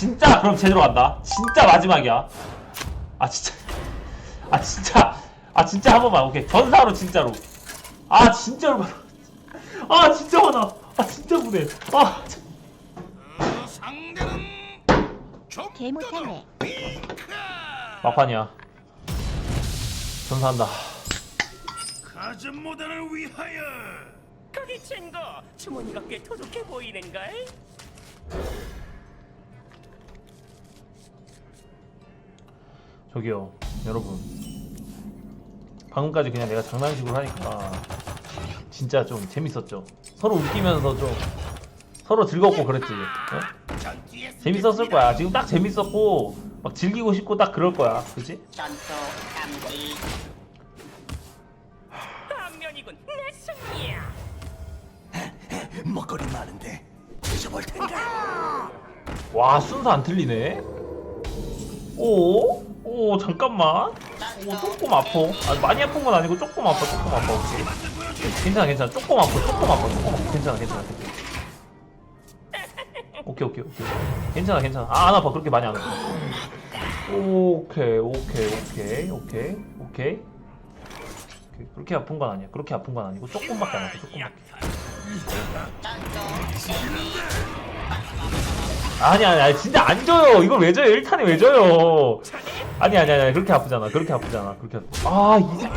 진짜 그럼 제대로 간다. 진짜 마지막이야. 아 진짜. 아 진짜. 아 진짜 한 번만. 오케이. 전사로 진짜로. 아 진짜로 가라. 아 진짜 많아. 아 진짜 무대. 아. 참. 그 상대는 좀개 못하네. 막판이야. 전사한다. 가진 모델을 위하여 거기 친구 주머니가 꽤 토독해 보이는걸? 저기요, 여러분. 방금까지 그냥 내가 장난식으로 하니까 진짜 좀 재밌었죠. 서로 웃기면서 좀 서로 즐겁고 그랬지. 어? 재밌었을 거야. 지금 딱 재밌었고 막 즐기고 싶고 딱 그럴 거야. 그치? 내 승리야. 먹거리 많은데 드셔볼 텐가 와 순서 안 틀리네. 오, 오 잠깐만. 오 조금 아파. 아, 많이 아픈 건 아니고 조금 아파. 조금 아파. 보여줘 괜찮아 괜찮아. 조금 아파. 조금 아파. 조금 아파. 괜찮아 괜찮아. 괜찮아. 오케이 오케이 오케이. 괜찮아 괜찮아. 아, 안 아파. 그렇게 많이 안 아파. 오케이 오케이 오케이 오케이. 오케이. 그렇게 아픈 건 아니야. 그렇게 아픈 건 아니고 조금밖에 안 아파. 조금밖에. 아니 아니 아니 진짜 안 줘요. 이걸 왜 줘요? 1탄에 왜 줘요? 아니 아니 아니 그렇게 아프잖아. 그렇게 아프잖아. 그렇게 아파. 아이 새끼.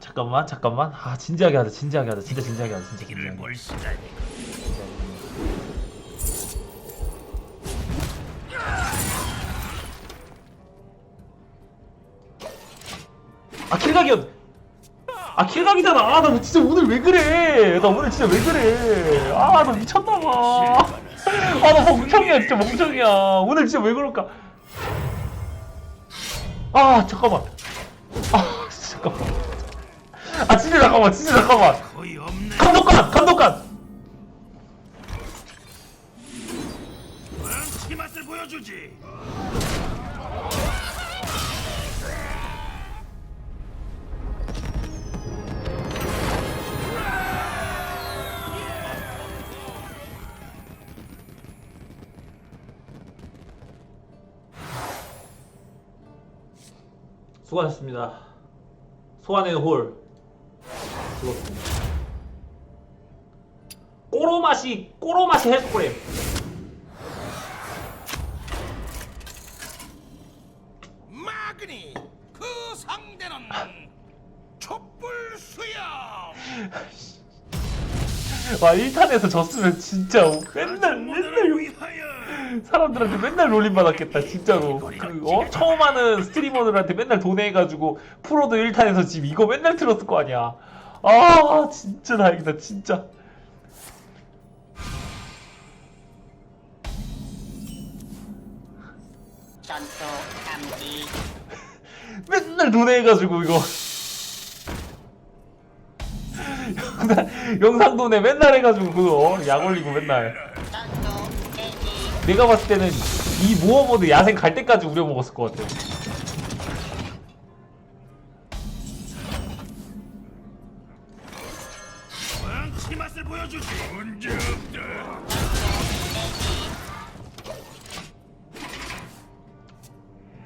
잠깐만 잠깐만. 아 진지하게 하자. 진지하게 하자. 진짜 진지하게 하자. 진짜 진지하게. 볼 시간이 아 킬각이었. 아 킬각이잖아. 아 나 진짜 오늘 왜 그래? 나 오늘 진짜 왜 그래? 아 나 미쳤나봐. 아 나 멍청이야 진짜 멍청이야. 오늘 진짜 왜 그럴까? 아 잠깐만. 아 잠깐만. 아 진짜 잠깐만. 진짜 잠깐만. 감독관 감독관. 맛을 보여주지 수고하셨습니다. 소환의 홀. 즐겁습니다. 꼬로마시 꼬로마시 헬스프레임. 마그니 그 상대는 촛불 수염 와 1탄에서 졌으면 진짜 맨날 맨날 욕- 사람들한테 맨날 놀림 받았겠다 진짜로 그 어? 처음 하는 스트리머들한테 맨날 도내해가지고 프로도 1탄에서 지금 이거 맨날 틀었을 거 아니야 아 진짜 다행이다 진짜 전투 감지. 맨날 도내해가지고 이거 영상, 영상 도내 맨날 해가지고 그거 어? 약 올리고 맨날. 내가 봤을 때는 이 모어 모드 야생 갈 때까지 우려먹었을 것 같아. 왕치 맛을 보여주지 문제 없다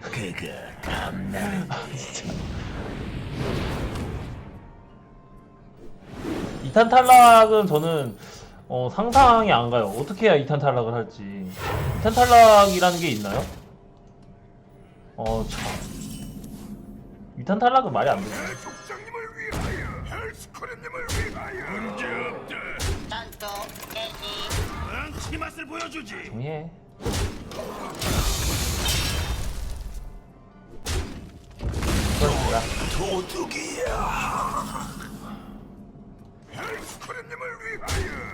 그가 감나는 2탄 탈락은 저는 어, 상상이 안 가요. 어떻게 해야 2탄 탈락을 할지. 2탄 탈락이라는 게 있나요? 어, 참. 2탄 탈락은 말이 안 되죠. 맛을 보여주지 정리해. 그렇습니다. 도둑이야 헬스코리님을 위하여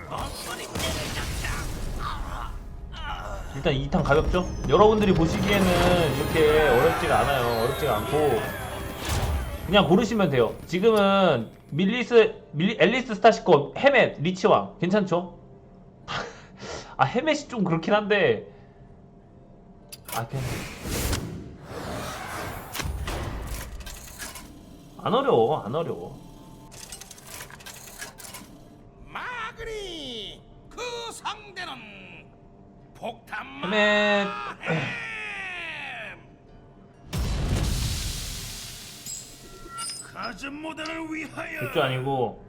일단 2탄 가볍죠? 여러분들이 보시기에는 이렇게 어렵지가 않아요. 어렵지가 않고 그냥 고르시면 돼요. 지금은 밀리스 밀리, 앨리스 스타시코 헤멧 리치왕 괜찮죠? 아 헤멧이 좀 그렇긴 한데 아 그냥 안 어려워 안 어려워 폭탄 헤멧 가전 모델을 위하여 맥주 아니고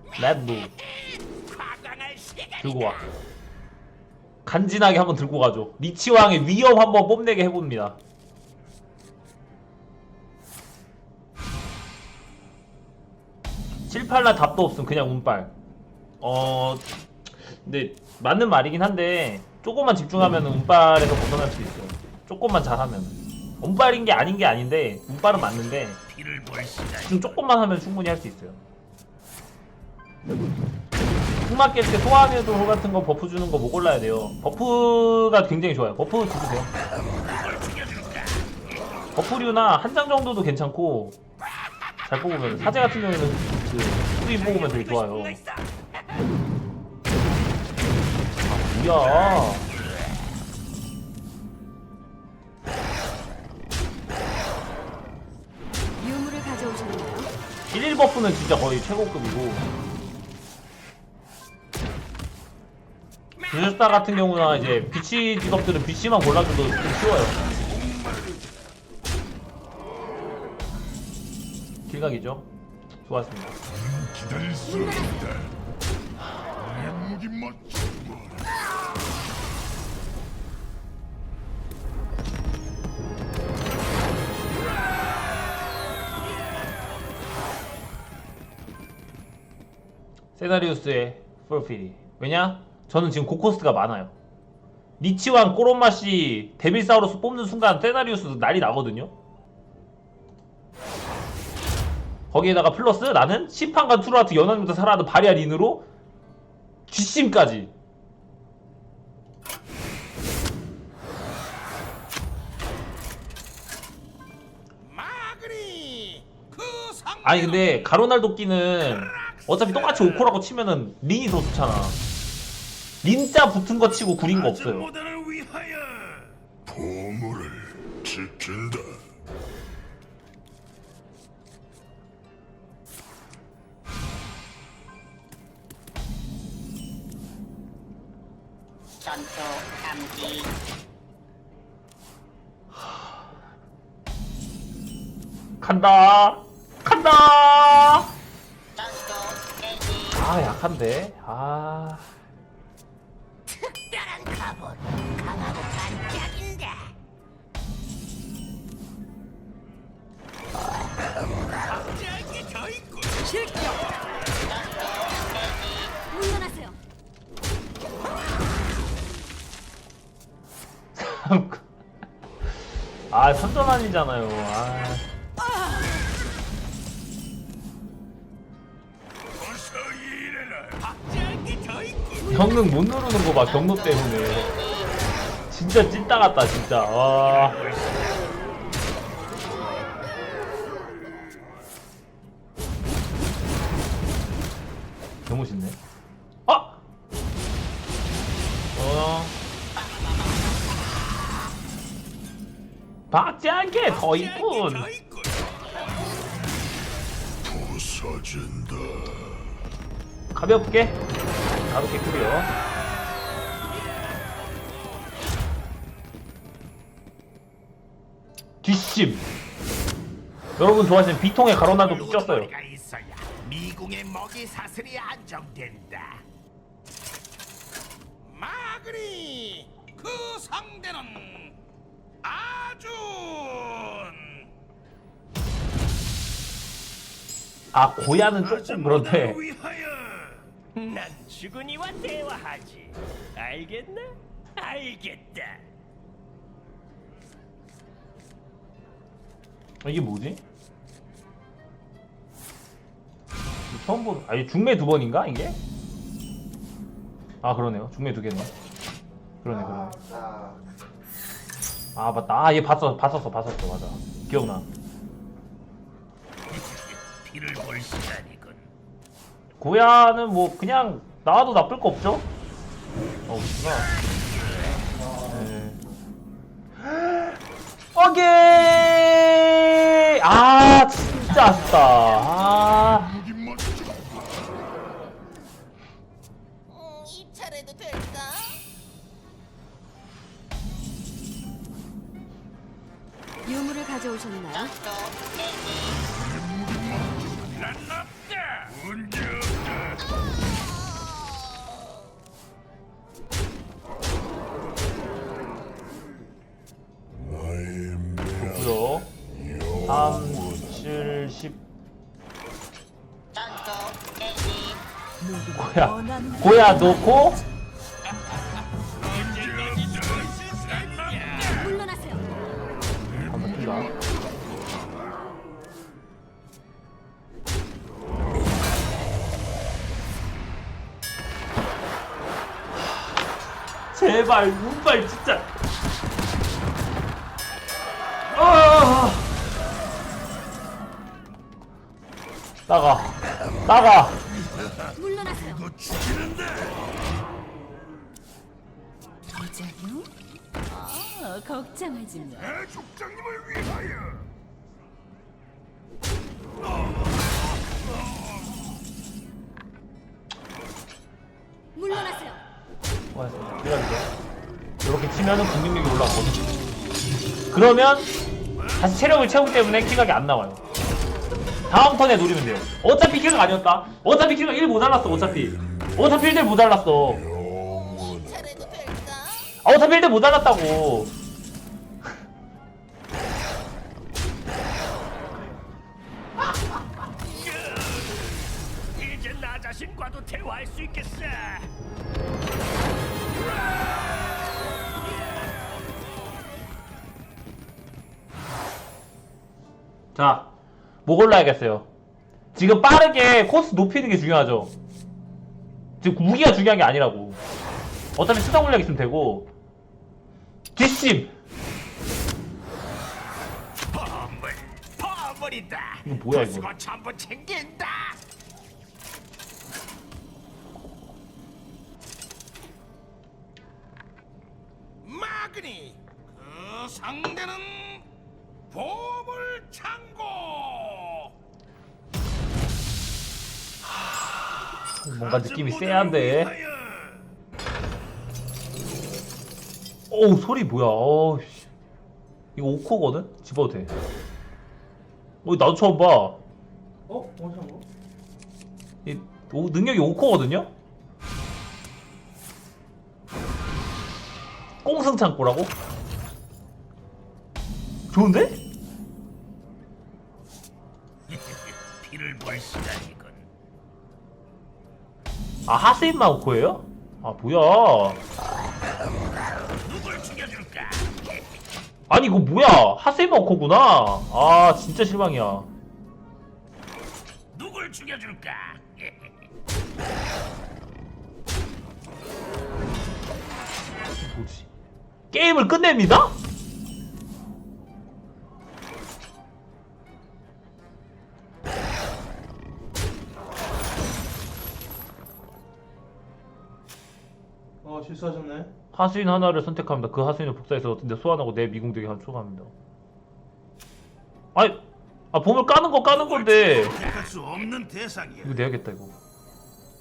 과감할 시간 들고 와. 간지나게 한번 들고 가죠. 리치왕의 위험 한번 뽐내게 해봅니다. 칠팔라 답도 없음. 그냥 운빨. 어 근데 맞는 말이긴 한데 조금만 집중하면 운빨에서 벗어날 수 있어요 조금만 잘하면 운빨인 게 아닌 게 아닌데 운빨은 맞는데 지금 조금만 하면 충분히 할 수 있어요. 흑막 깰때 소환의 돌 같은 거 버프 주는 거뭐 골라야 돼요. 버프가 굉장히 좋아요. 버프 주세요. 버프류나 한 장 정도도 괜찮고 잘 뽑으면 사제 같은 경우에는 그 수입 뽑으면 되게 좋아요. 아 뭐야? 유물을 가져오셨나요? 1일 버프는 진짜 거의 최고급이고. 주술사 같은 경우나 이제 비치 직업들은 비치만 골라줘도 좀 쉬워요. 길각이죠? 좋았습니다. 기다릴 수 없다 세나리우스의 풀필이 왜냐? 저는 지금 고코스트가 많아요 리치왕 꼬롬마씨 데빌사우루스 뽑는 순간 세나리우스 난리 나거든요 거기에다가 플러스 나는 심판관 투르하트 연합부터 살아도 바리아 린으로 뒷심까지 마그리 그 상. 아니 근데 가로날도 끼는 어차피 똑같이 오코라고 치면은 린이 더 좋잖아. 린자 붙은 거 치고 구린 거 없어요. 보물을 지킨다. 전투 감지 간다. 간다 아 약한데? 아. 특별한 갑옷 강하고 반짝인다 갑자기 저 있고 물러나세요. 아 선전 아니잖아요. 아 경능 못 누르는 거 봐 경로 때문에. 진짜 찐따 같다 진짜. 와. 너무 멋있네. 아! 어. 박지 않게 더 이쁜 부서진다. 가볍게 가볍게 클리어 뒷심 여러분 좋아하시는 비통에 가로나도 찢었어요 가 있어야 미궁의 먹이 사슬이 안정된다. 마그리 그 상대는 아준. 아 고야는 조금 그런데 위하여 난 주군이와 대화하지. 알겠나? 알겠다. 이게 뭐지? 처음 본 아니 중매 두 번인가 이게? 아 그러네요. 중매 두 개네 그러네 그러네. 아 맞다. 아얘 봤어 봤었어 봤었어. 맞아. 기억나. 피를 볼 시간이군. 고야는 뭐 그냥 나와도 나쁠 거 없죠? 어 그렇구나. 네. 오케이! 아 진짜 아쉽다. 아 고야 고야 놓고? 제발 운발 진짜. 아! 나가. 나가 내 족장님을 위하여. 물러나세요. 이렇게 치면은 공격력이 올라가거든. 그러면 다시 체력을 채우기 때문에 킬각이 안 나와요. 다음 턴에 노리면 돼요. 어차피 킬각 아니었다. 어차피 킬각 1 모자랐어. 어차피. 어차피 1대 모자랐어. 아, 어차피 1대 모자랐다고. 자, 뭐 골라야겠어요. 지금 빠르게 코스 높이는 게 중요하죠. 지금 무기가 중요한 게 아니라고. 어차피 수상 물량 있으면 되고. 뒷심! 버물, 버물이다. 이거 뭐야, 이거? 부수고 전부 챙긴다. 마그니, 그 상대는 보물 창고. 뭔가 느낌이 쎄한데. 어우, 소리 뭐야. 어우, 씨. 이거 5코거든? 집어도 돼. 어, 나도 처음 봐. 어? 어디서 뭐? 이, 오, 능력이 5코거든요? 꽁승 창고라고? 좋은데? 볼 시간이군. 아 하스인만 5코예요? 아 뭐야 누굴 죽여줄까? 아니 이거 뭐야 하스인만 5코구나 아 진짜 실망이야 누굴 죽여줄까? 뭐지 게임을 끝냅니다? 실수하셨네. 하수인 하나를 선택합니다 그 하수인을 복사해서 근데 소환하고 내 미궁되게 한 초과합니다 아니 아 보물 까는 거 까는 건데 할수 없는 대상이야. 이거 내야겠다 이거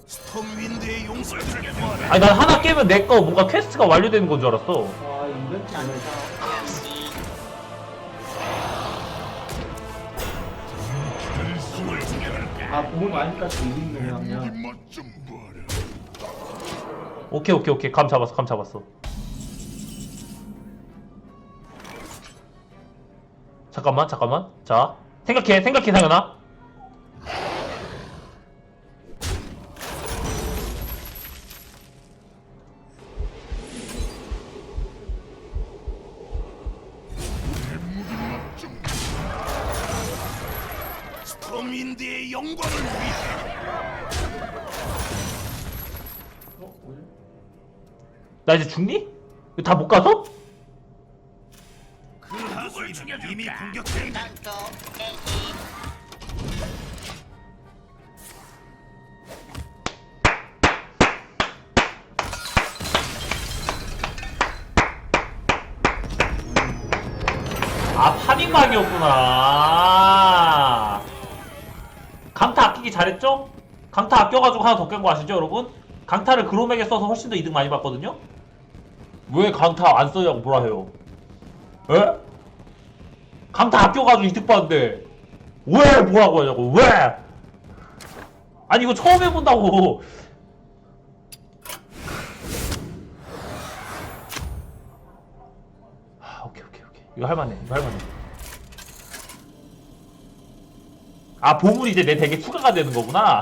스톰윈드의 용서를 구하라. 아니 난 하나 깨면 내 거 뭔가 퀘스트가 완료되는 건 줄 알았어 아 인벤트 죽여줄까? 아 보물 많이 깎고 이기는 거냐? 멋좀 봐라. 오케이 오케이 오케이. 감 잡았어 감 잡았어. 잠깐만 잠깐만. 자 생각해 생각해 상현아 나 이제 죽니? 이거 다못 가서? 그 하수인은 이미 개시 아 파밍막이었구나 강타 아끼기 잘했죠? 강타 아껴가지고 하나 더 깬 거 아시죠 여러분? 강타를 그로맥에 써서 훨씬 더 이득 많이 받거든요? 왜 강타 안 써냐고 뭐라 해요 에? 강타 아껴가지고 이득 봤는데 왜 뭐라고 하냐고 왜? 아니 이거 처음 해본다고. 아 오케이 오케이 오케이 이거 할만해 이거 할만해. 아 보물이 이제 내 덱에 추가가 되는 거구나.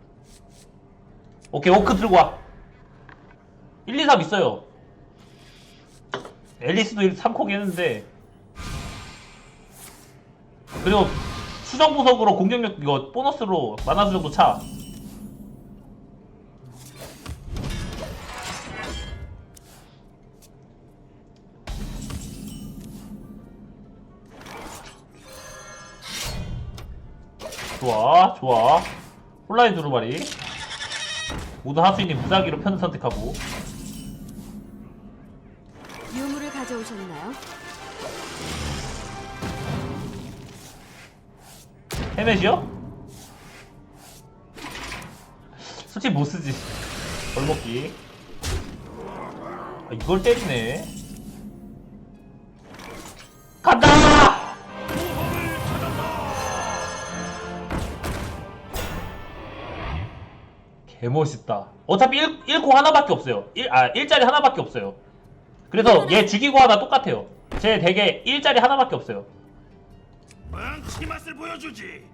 오케이. 오크 들고 와. 1, 2, 3 있어요. 앨리스도 3코긴 했는데 그리고 수정 보석으로 공격력 이거 보너스로 만화 수정도 차. 좋아, 좋아. 홀라인 두루마리. 모두 하수인이 무작위로 편 선택하고. 유물을 가져오셨나요? 헤멧이요? 솔직히 못 쓰지. 벌먹기. 아, 이걸 때리네. 개멋있다. 어차피 1, 1코 하나밖에 없어요. 1, 아, 1짜리 하나밖에 없어요. 그래서 얘 죽이고 하나 똑같아요. 제 덱에 1짜리 하나밖에 없어요. 망치 맛을 보여주지.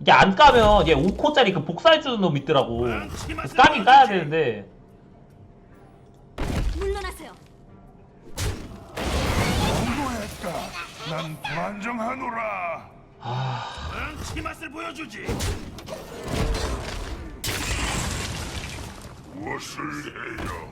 이게 안 까면 얘 5코짜리 그 복사해주는 놈 있더라고. 까긴 까야 되는데. 물러나세요. 공부했다. 난 불안정하노라. 아, 망치 맛을 보여주지. 무엇을 해야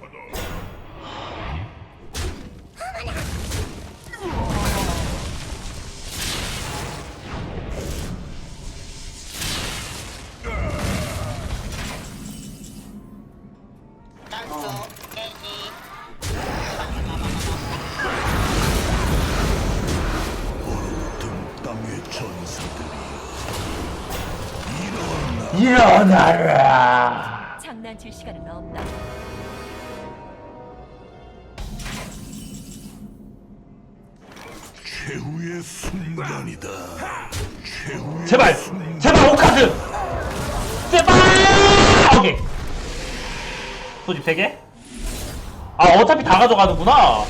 일어나라! 장난칠 시간은 없다. 최후의 순간이다. 최후의 제발! 제발, 오카드! 제발! 오케이. 소집 3개? 아, 어차피 다 가져가는구나.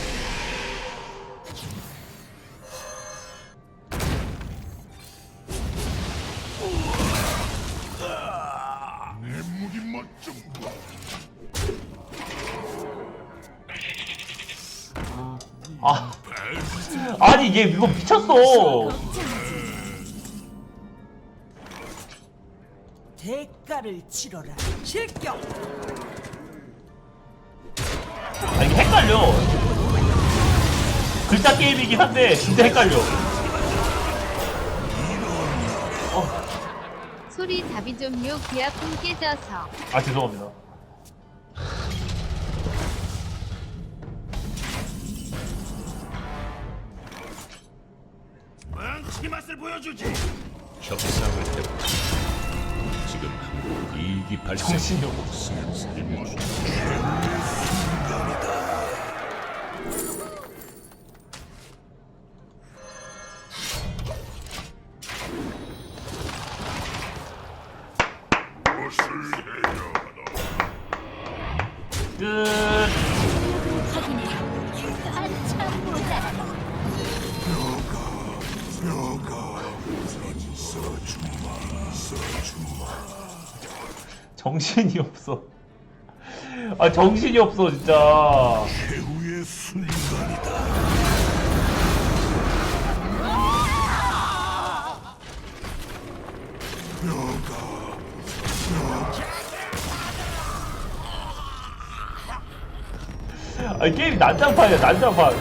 아. 아니, 얘 이거 미쳤어. 대가를 치러라. 실격. 아, 이게 헷갈려. 글자 게임이긴 한데, 진짜 헷갈려. 소리 답이 좀요 귀아픈 깨져서 아, 죄송합니다. 망치 맛을 보여주지. 협상을 해보자. 지금 한국 이익이 발생. 정신이 없어. 무엇 정신이 없어. 아, 정신이 없어, 진짜. 최후의 순간이다. 아, 게임이 난장판이야, 난장판.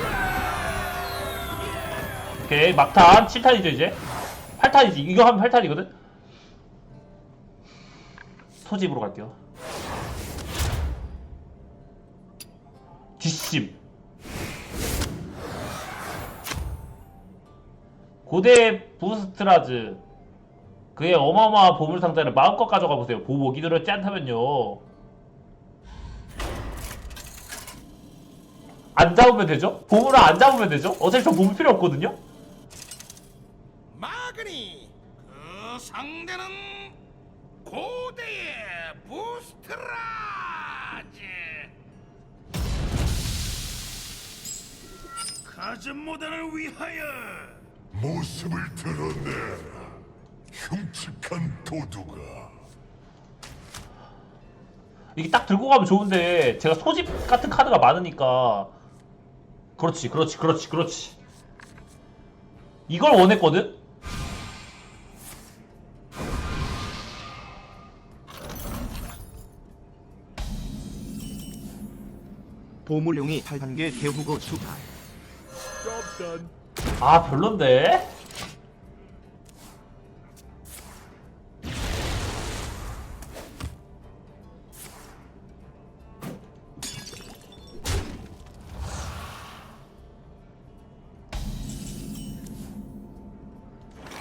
오케이 막탄 7탄이죠 이제 8탄이지 이거 하면 8탄이거든 소집으로 갈게요 뒷심 고대 부스트라즈 그의 어마어마한 보물 상자를 마음껏 가져가 보세요 보복 이들을 짠타면요 안 잡으면 되죠? 보물을 안 잡으면 되죠? 어차피 저 보물 필요 없거든요? 마그니 그 상대는 고대의 부스트라즈 가전 모단을 위하여 모습을 드러내라. 흉측한 도두가 이게 딱 들고 가면 좋은데 제가 소집 같은 카드가 많으니까 그렇지 그렇지 그렇지 그렇지 이걸 원했거든? 보물용이 8단계 대후고 수파 아 별론데?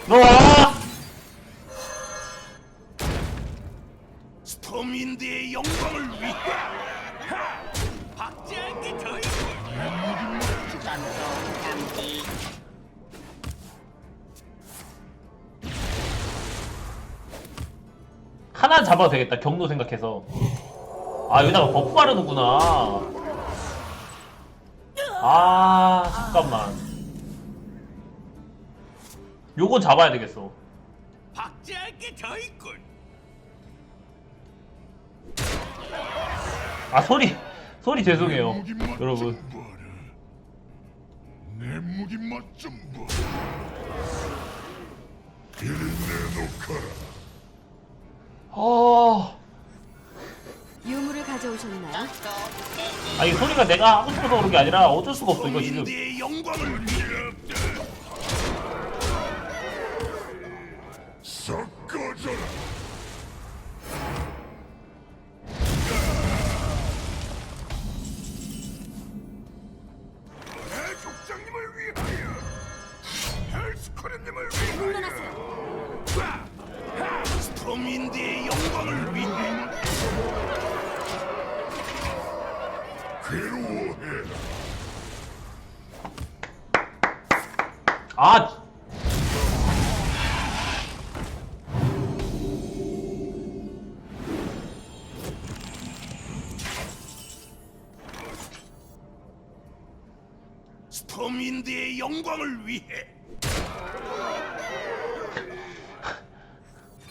너 잡아도 되겠다 경로 생각해서 아 여기다가 버프 바르는구나 아 잠깐만 요건 잡아야 되겠어 박제한게 더 있군 아 소리 소리 죄송해요 여러분. 내 무기 맛좀 봐. 이리 내놓거라. 아... 유물을 가져오셨나요? 아니 소리가 내가 하고 싶어서 그런 게 아니라 어쩔 수가 없어 이거 지금 스톰인드의 영광을 위해 스톰인드의 영광을 위해.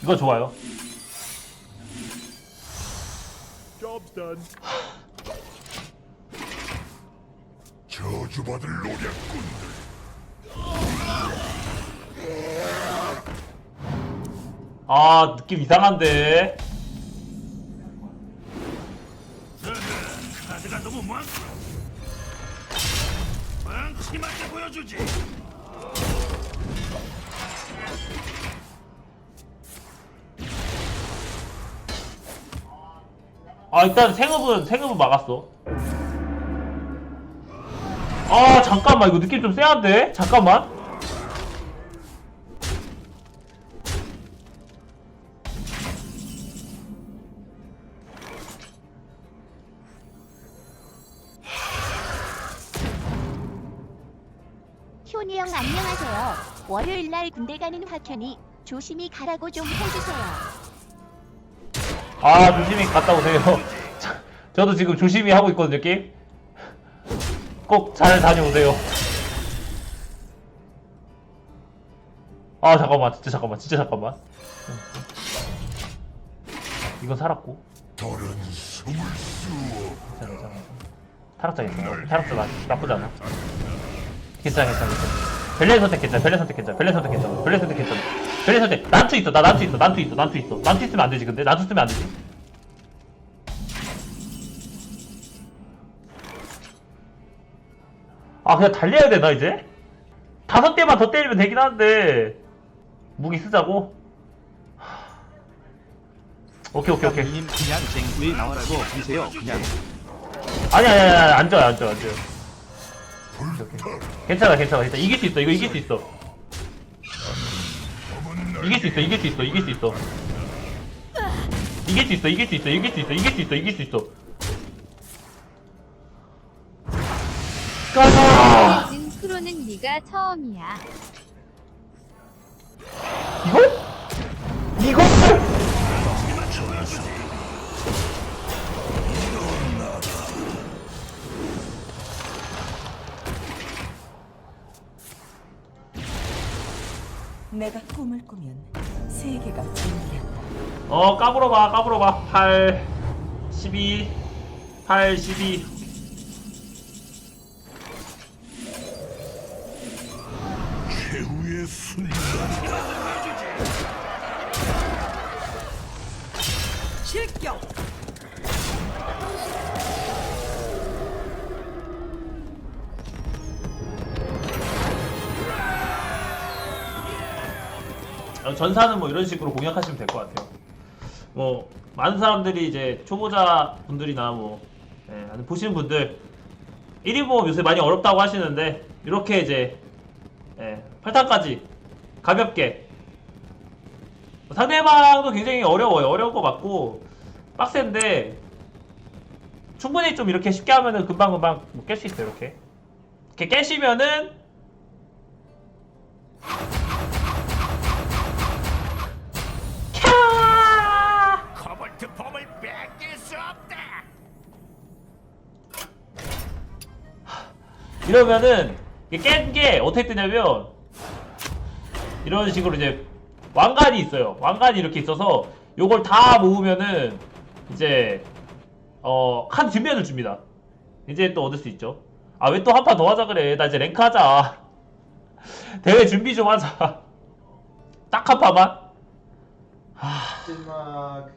이거 좋아요. 저주받을 노략꾼들. 아 느낌 이상한데 일단 생업은 생업은 막았어 아 잠깐만 이거 느낌 좀 쎄한데 잠깐만 효니 형 안녕하세요. 월요일 날 군대 가는 화편이 조심히 가라고 좀 해주세요. 아 조심히 갔다 오세요. 자, 저도 지금 조심히 하고 있거든요 게임. 꼭 잘 다녀오세요. 아 잠깐만 진짜 잠깐만 진짜 잠깐만. 이건 살았고. 더는 숨을 수 없. 괜찮아 괜찮아 타락자 있어 타락자 나, 나쁘지 않아. 괜찮아 괜찮아 괜찮아. 벨레 선택 괜찮아 벨레 선택 괜찮아 벨레 선택 괜찮아 벨레 선택 괜찮아 벨레 선택 난투 있어. 나 난투 있어. 난투 있어. 난투 있어. 난투 있으면 안 되지 근데. 난투 쓰면 안 되지. 아 그냥 달려야 되나 이제? 다 다섯 대만 더 때리면 되긴 하는데. 무기 쓰자고? 하. 오케이 오케이 오케이. 님 그냥 쟁구에 나와라고 하세요. 그냥. 아니 아니 아니 앉아요 앉아요 앉아요. 괜찮아 괜찮아 괜찮아. 이길 수 있어. 이거 이길 수 있어 이길 수 있어 이길 수 있어 이길 수 있어 이길 수 있어 이길 수 있어 이길 수 있어 이길 수 있어 이길 수 있어 가자 시즌 프로는 네가 처음이야. 이걸? 이걸? 내가 꿈을 꾸면 세계가 정리한다. 어 까불어봐 까불어봐 8 12 8 12 전사는 뭐 이런 식으로 공략하시면 될 것 같아요. 뭐 많은 사람들이 이제 초보자 분들이나 뭐 예, 보시는 분들 1인 모험 요새 많이 어렵다고 하시는데 이렇게 이제 예, 8탄까지 가볍게 상대방도 굉장히 어려워요. 어려운 거 맞고 빡센데 충분히 좀 이렇게 쉽게 하면은 금방금방 깰 수 있어요. 이렇게 이렇게 깨시면은 이러면은 깬 게 어떻게 뜨냐면 이런 식으로 이제 왕관이 있어요. 왕관이 이렇게 있어서 요걸 다 모으면은 이제 어한 뒷면을 줍니다. 이제 또 얻을 수 있죠. 아 왜 또 한 판 더 하자 그래? 나 이제 랭크 하자. 대회 준비 좀 하자. 딱 한 판만. 찐막